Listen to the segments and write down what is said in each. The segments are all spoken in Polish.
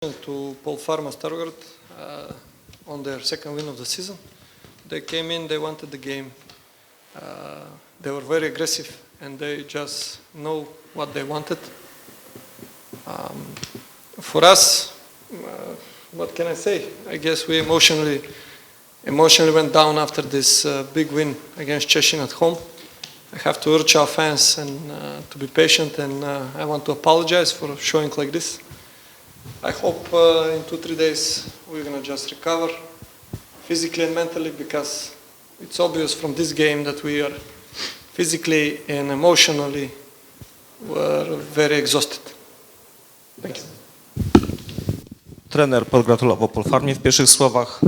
to Paul Pharma Stargard uh, on their second win of the season. They came in, they wanted the game. Uh, they were very aggressive and they just know what they wanted. Um, for us, uh, what can I say? I guess we emotionally emotionally went down after this uh, big win against Cheshin at home. I have to urge our fans and uh, to be patient, and uh, I want to apologize for showing like this. I hope uh, in two three days we're gonna just recover physically and mentally because it's obvious from this game that we are physically and emotionally were very exhausted. Thank you. Trener pogratulował Polfarmie w pierwszych słowach.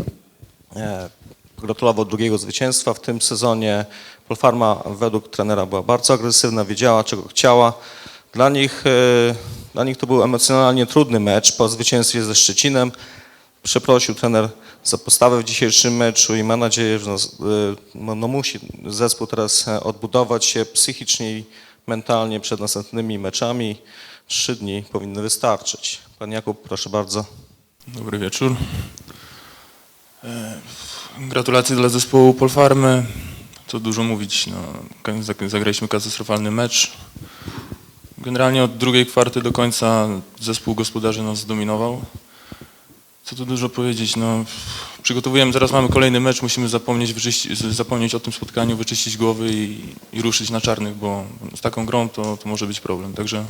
E, Gratulował drugiego zwycięstwa w tym sezonie. Polfarma według trenera była bardzo agresywna, wiedziała czego chciała. Dla nich, e, dla nich to był emocjonalnie trudny mecz po zwycięstwie ze Szczecinem. Przeprosił trener za postawę w dzisiejszym meczu i ma nadzieję, że no, e, no, no musi zespół teraz e, odbudować się psychicznie i mentalnie przed następnymi meczami. Trzy dni powinny wystarczyć. Pan Jakub, proszę bardzo. Dobry wieczór. E, Gratulacje dla zespołu Polfarmy. Co dużo mówić, no, zag- zagraliśmy katastrofalny mecz. Generalnie od drugiej kwarty do końca zespół gospodarzy nas zdominował. Co tu dużo powiedzieć, no, przygotowujemy, zaraz mamy kolejny mecz, musimy zapomnieć, zapomnieć o tym spotkaniu, wyczyścić głowy i, i ruszyć na czarnych, bo z taką grą to, to może być problem, także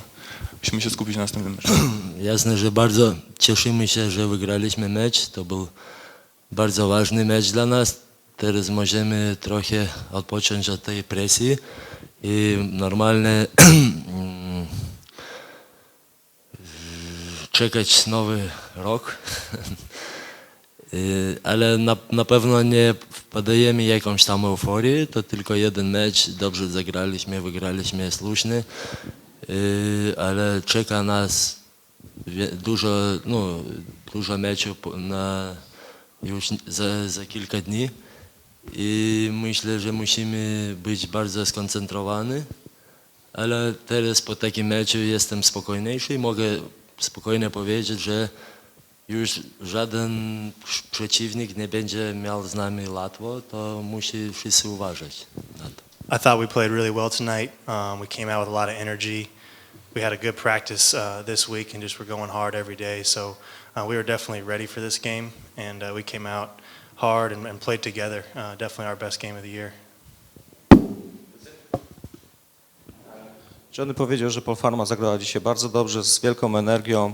musimy się skupić na następnym meczu. Jasne, że bardzo cieszymy się, że wygraliśmy mecz. To był bardzo ważny mecz dla nas. Teraz możemy trochę odpocząć od tej presji i normalnie czekać nowy rok. Y, Ale na, na pewno nie wpadajemy w jakąś tam euforię. To tylko jeden mecz. Dobrze zagraliśmy, wygraliśmy słuszny. Y, ale czeka nas dużo, no, dużo meczów na już za, za kilka dni i myślę, że musimy być bardzo skoncentrowani, ale teraz po takim meczu jestem spokojniejszy i mogę spokojnie powiedzieć, że już żaden przeciwnik nie będzie miał z nami łatwo, to musi wszyscy uważać na to. I thought we played really well tonight. Um, we came out with a lot of energy. We had a good practice uh, this week and just were going hard every day. So uh, we were definitely ready for this game, and uh, we came out hard and, and played together. Uh, definitely our best game of the year. Johnny powiedział, że Polfarma zagrała dzisiaj bardzo dobrze, z wielką energią.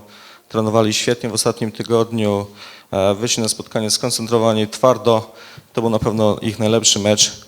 Trenowali świetnie w ostatnim tygodniu. e, Wyszli na spotkanie skoncentrowani, twardo. To był na pewno ich najlepszy mecz